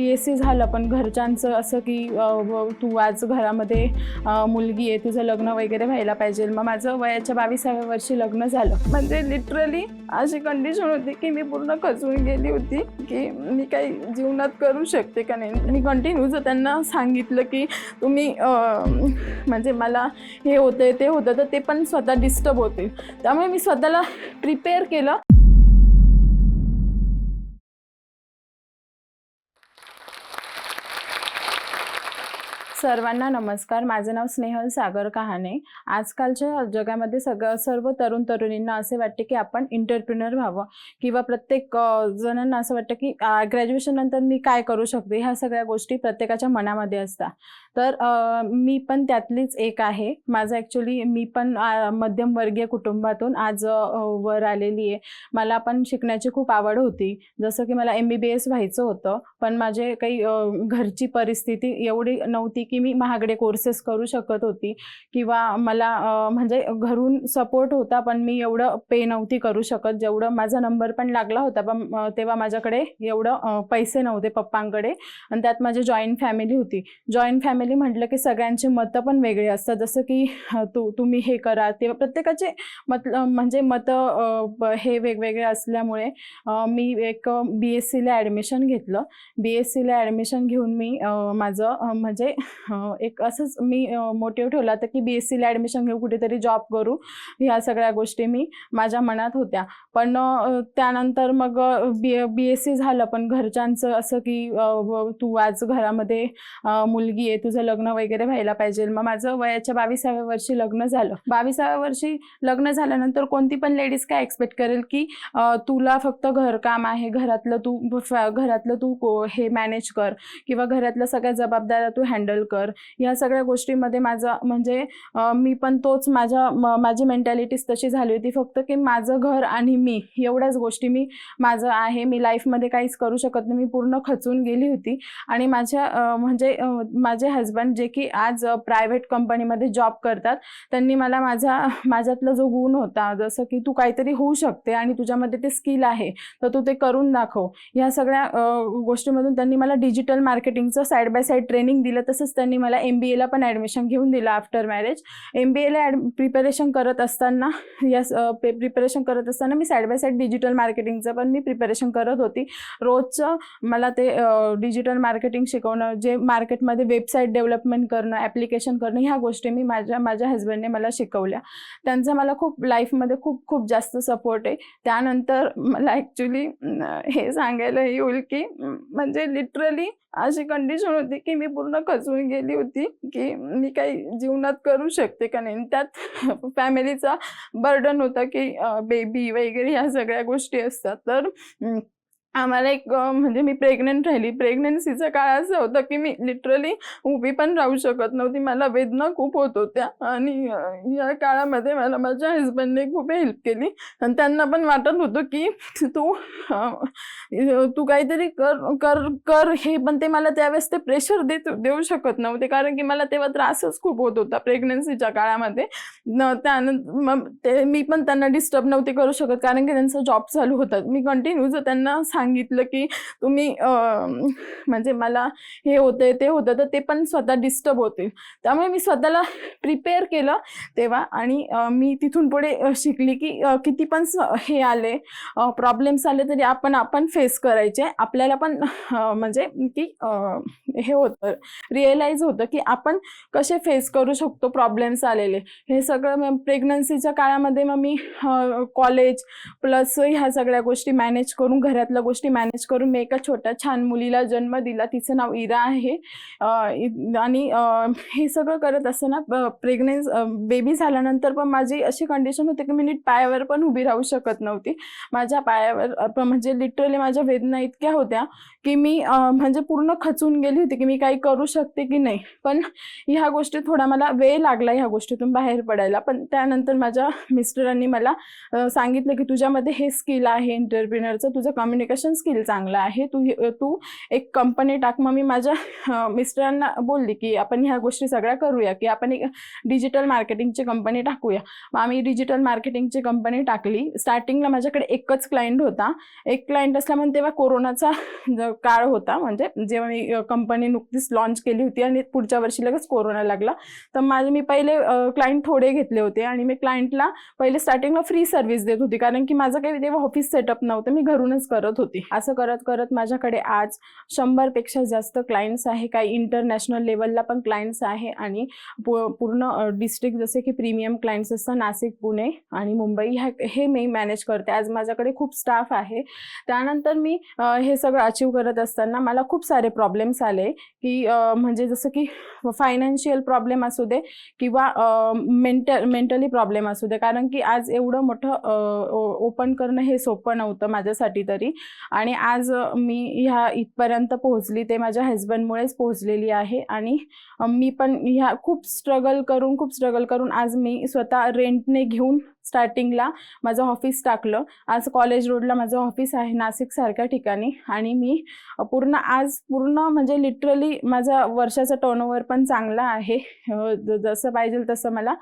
बी S C झालं पण घरच्यांचं असं की तू आज घरामध्ये मुलगी आहे तुझं लग्न वगैरे व्हायला पाहिजे. मग माझं वयाच्या बावीसाव्या वर्षी लग्न झालं. म्हणजे लिटरली अशी कंडिशन होती की मी पूर्ण खचून गेली होती की मी काही जीवनात करू शकते का नाही. मी कंटिन्यूज त्यांना सांगितलं की तुम्ही म्हणजे मला हे होतं ते होतं तर ते पण स्वतः डिस्टर्ब होते त्यामुळे मी स्वतःला प्रिपेअर केलं. सर्वांना नमस्कार. माझं नाव स्नेहल सागर कहाणे. आजकालच्या जगामध्ये सगळं सर्व तरुण तरुणींना असे वाटते की आपण इंटरप्रिनर व्हावं किंवा प्रत्येक जणांना असं वाटतं की ग्रॅज्युएशन नंतर मी काय करू शकते? ह्या सगळ्या गोष्टी प्रत्येकाच्या मनामध्ये असतात. तर मी पण त्यातलीच एक आहे. माझं ॲक्च्युली मी पण मध्यमवर्गीय कुटुंबातून आज वर आलेली आहे. मला पण शिकण्याची खूप आवड होती. जसं की मला एम बी बी एस व्हायचं होतं पण माझे काही घरची परिस्थिती एवढी नव्हती की मी महागडे कोर्सेस करू शकत होती किंवा मला म्हणजे घरून सपोर्ट होता पण मी एवढं पे नव्हती करू शकत. जेवढं माझा नंबर पण लागला होता पण तेव्हा माझ्याकडे एवढं पैसे नव्हते पप्पांकडे. आणि त्यात माझी जॉईंट फॅमिली होती. जॉईंट फॅमिली म्हटलं की सगळ्यांचे मतं पण वेगळी असतात. जसं की तू तुम्ही हे करा. ते प्रत्येकाचे मत म्हणजे मतं हे वेगवेगळे असल्यामुळे मी एक बी एस सीला ॲडमिशन घेतलं. बी एस सीला ॲडमिशन घेऊन मी माझं म्हणजे एक असंच मी मोटिव्ह ठेवला होता की बी एस सीला ॲडमिशन घेऊ कुठेतरी जॉब करू. ह्या सगळ्या गोष्टी मी माझ्या मनात होत्या. पण त्यानंतर मग बी बी एस सी झालं. पण घरच्यांचं असं की तू आज घरामध्ये मुलगी आहे. तुझं लग्न वगैरे व्हायला पाहिजे. मग माझं वयाच्या बावीसाव्या वर्षी लग्न झालं. बावीसाव्या वर्षी लग्न झाल्यानंतर कोणती पण लेडीज काय एक्सपेक्ट करेल की तुला फक्त घरकाम आहे. घरातलं तू घरातलं तू को- हे मॅनेज कर. किंवा घरातल्या सगळ्या जबाबदाऱ्या तू हँडल कर. ह्या सगळ्या गोष्टीमध्ये माझं म्हणजे मी पण तोच माझ्या माझी मेंटॅलिटीज तशी झाली होती. फक्त की माझं घर आणि मी एवढ्याच गोष्टी मी माझं आहे. मी लाईफमध्ये काहीच करू शकत नाही. मी पूर्ण खचून गेली होती. आणि माझ्या म्हणजे माझे हजबंड जे की आज प्रायव्हेट कंपनीमध्ये जॉब करतात त्यांनी मला माझा माझ्यातला जो गुण होता जसं की तू काहीतरी होऊ शकते आणि तुझ्यामध्ये ते स्किल आहे तर तू ते करून दाखव. ह्या सगळ्या गोष्टीमधून त्यांनी मला डिजिटल मार्केटिंगचं साईड बाय साईड ट्रेनिंग दिलं. तसंच त्यांनी मला एम बी एला पण ॲडमिशन घेऊन दिलं आफ्टर मॅरेज एम बी एला ॲड प्रिपरेशन करत असताना यस प्रिपरेशन करत असताना मी साईड बाय साईड डिजिटल मार्केटिंगचं पण मी प्रिपरेशन करत होती. रोजचं मला ते डिजिटल मार्केटिंग शिकवणं जे मार्केटमध्ये वेबसाईट डेव्हलपमेंट करणं ॲप्लिकेशन करणं ह्या गोष्टी मी माझ्या माझ्या हजबंडने मला शिकवल्या. त्यांचा मला खूप लाईफमध्ये खूप खूप जास्त सपोर्ट आहे. त्यानंतर मला ॲक्च्युली हे सांगायला येईल की म्हणजे लिटरली अशी कंडिशन होती की मी पूर्ण खचून गेली होती की मी काही जीवनात करू शकते का नाही. त्यात फॅमिलीचा बर्डन होता की बेबी वगैरे ह्या सगळ्या गोष्टी असतात. तर आम्हाला एक म्हणजे मी प्रेग्नंट राहिली. प्रेग्नन्सीचा काळ असं होतं की मी लिटरली उभी पण राहू शकत नव्हती. मला वेदना खूप होत होत्या. आणि या काळामध्ये मला माझ्या हसबंडने खूप हेल्प केली. आणि त्यांना पण वाटत होतं की तू तू काहीतरी कर कर कर. हे पण ते मला त्यावेळेस ते प्रेशर देत देऊ शकत नव्हते. कारण की मला तेव्हा त्रासच खूप होत होता प्रेग्नन्सीच्या काळामध्ये. त्यानंतर मग ते मी पण त्यांना डिस्टर्ब नव्हते करू शकत. कारण की त्यांचा जॉब चालू होता. मी कंटिन्यूज त्यांना सांगितलं की तुम्ही म्हणजे मला हे होते ते होतं तर ते पण स्वतः डिस्टर्ब होतील. त्यामुळे मी स्वतःला प्रिपेअर केलं तेव्हा आणि मी तिथून पुढे शिकली की किती पण हे आले प्रॉब्लेम्स आले तरी आपण आपण फेस करायचे. आपल्याला पण म्हणजे की हे होतं रिअलाईज होतं की आपण कसे फेस करू शकतो प्रॉब्लेम्स आलेले. हे सगळं प्रेग्नन्सीच्या काळामध्ये मग मी कॉलेज प्लस ह्या सगळ्या गोष्टी मॅनेज करून घरातल्या गोष्टी मॅनेज करून मी एका छोट्या छान मुलीला जन्म दिला. तिचं नाव इरा आहे. आणि हे सगळं करत असताना प्रेग्नेन्स बेबी झाल्यानंतर पण माझी अशी कंडिशन होती की मी नीट पायावर पण उभी राहू शकत नव्हती. माझ्या पायावर म्हणजे लिटरली माझ्या वेदना इतक्या होत्या की मी म्हणजे पूर्ण खचून गेली होती की मी काही करू शकते की नाही. पण ह्या गोष्टी थोडा मला वेळ लागला ह्या गोष्टीतून बाहेर पडायला. पण त्यानंतर माझ्या मिस्टरांनी मला सांगितलं की तुझ्यामध्ये हे स्किल आहे एंटरप्रिनरचं तुझं कम्युनिकेशन कम्युनिकेशन स्किल चांगला आहे. तू तू एक कंपनी टाक. मग मी माझ्या मिस्टरांना बोलली की आपण ह्या गोष्टी सगळ्या करूया की आपण एक डिजिटल मार्केटिंगची कंपनी टाकूया. मग आम्ही डिजिटल मार्केटिंगची कंपनी टाकली. स्टार्टिंगला माझ्याकडे एकच क्लायंट होता. एक क्लायंट असल्यामुळे तेव्हा कोरोनाचा काळ होता म्हणजे जेव्हा मी कंपनी नुकतीच लॉन्च केली होती आणि पुढच्या वर्षी लगेच कोरोना लागला तर माझे मी पहिले क्लायंट थोडे घेतले होते आणि मी क्लायंटला पहिले स्टार्टिंगला फ्री सर्व्हिस देत होती. कारण की माझं काही तेव्हा ऑफिस सेटअप नव्हतं. मी घरूनच करत होते. असं करत करत माझ्याकडे आज शंभरपेक्षा जास्त क्लायंट्स आहे. काही इंटरनॅशनल लेवलला पण क्लायंट्स आहे आणि पूर्ण डिस्ट्रिक्ट जसे की प्रीमियम क्लायंट्स असतात. नाशिक पुणे आणि मुंबई ह्या हे मी मॅनेज करते. आज माझ्याकडे खूप स्टाफ आहे. त्यानंतर मी हे सगळं अचीव करत असताना मला खूप सारे प्रॉब्लेम्स आले की म्हणजे जसं की फायनान्शियल प्रॉब्लेम असू दे किंवा मेंटल मेंटली प्रॉब्लेम असू दे. कारण की आज एवढं मोठं ओपन करणं हे सोपं नव्हतं माझ्यासाठी तरी. आणि आज मी ह्या इथपर्यंत पोहोचली ते माझ्या हजबंडमुळेच पोहोचलेली आहे आणि मी पण ह्या खूप स्ट्रगल करून खूप स्ट्रगल करून आज मी स्वतः रेंटने घेऊन स्टार्टिंगला माझं ऑफिस टाकलं. आज कॉलेज रोडला माझं ऑफिस आहे नाशिकसारख्या ठिकाणी. आणि मी पूर्ण आज पूर्ण म्हणजे लिटरली माझा वर्षाचा टर्नओव्हर पण चांगला आहे. जसं पाहिजे तसं मला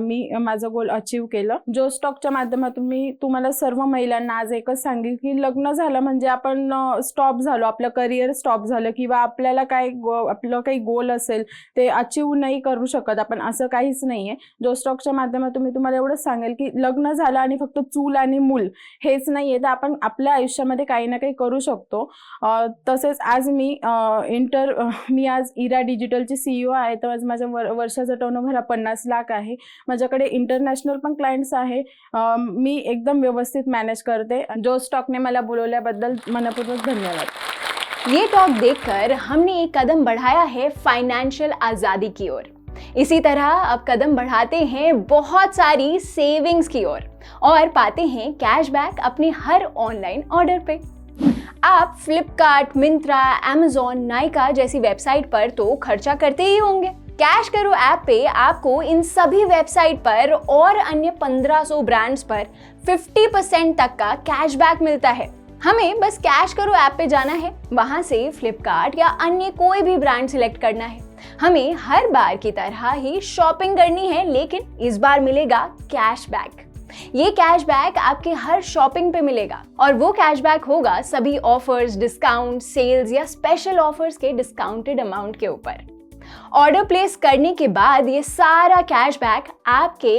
मी माझं गोल अचीव केलं. जो स्टॉकच्या माध्यमातून मी तुम्हाला सर्व महिलांना आज एकच सांगेल की लग्न झालं म्हणजे आपण स्टॉप झालो. आपलं करिअर स्टॉप झालं किंवा आपल्याला काय गो आपलं काही गोल असेल ते अचीव नाही करू शकत आपण असं काहीच नाही आहे जो स्टॉकच्या माध्यमातून मी तुम्हाला एवढंच सांगेल की लग्न झालं आणि फक्त चूल आणि मूल हेच नाही आहे तर आपण आपल्या आयुष्यामध्ये काही ना काही करू शकतो. तसेच आज मी इंटर मी आज इरा डिजिटलची सीईओ आहे. तर आज माझ्या वर वर्षाचा टर्नओव्हर हा पन्नास लाख आहे. माझ्याकडे इंटरनॅशनल पण क्लायंट्स आहे. मी एकदम व्यवस्थित मॅनेज करते. जो स्टॉकने मला बोलवल्याबद्दल मनपूर्वक धन्यवाद. ये टॉक देखकर हमने एक कदम बढ़ाया है फाइनेंशियल आज़ादी की ओर. इसी तरह अब कदम बढ़ाते हैं बहुत सारी सेविंग्स की ओर और और पाते हैं कैशबैक अपने हर ऑनलाइन ऑर्डर पे। आप फ्लिपकार्ट मिंत्रा एमेजोन नाइका जैसी वेबसाइट पर तो खर्चा करते ही होंगे। कैश करो ऐप पे आपको इन सभी वेबसाइट पर और अन्य 1500 ब्रांड्स पर 50% तक का कैशबैक मिलता है। हमें बस कैश करो ऐप पे जाना है। वहाँ से फ्लिपकार्ट या अन्य कोई भी ब्रांड सिलेक्ट करना है। हमें हर बार की तरह ही शॉपिंग करनी है, लेकिन इस बार मिलेगा कैशबैक ये कैशबैक आपके हर शॉपिंग पे मिलेगा और वो कैशबैक होगा सभी ऑफर्स डिस्काउंट सेल्स या स्पेशल ऑफर्स के डिस्काउंटेड अमाउंट के ऊपर. ऑर्डर प्लेस करने के बाद ये सारा कैशबैक आपके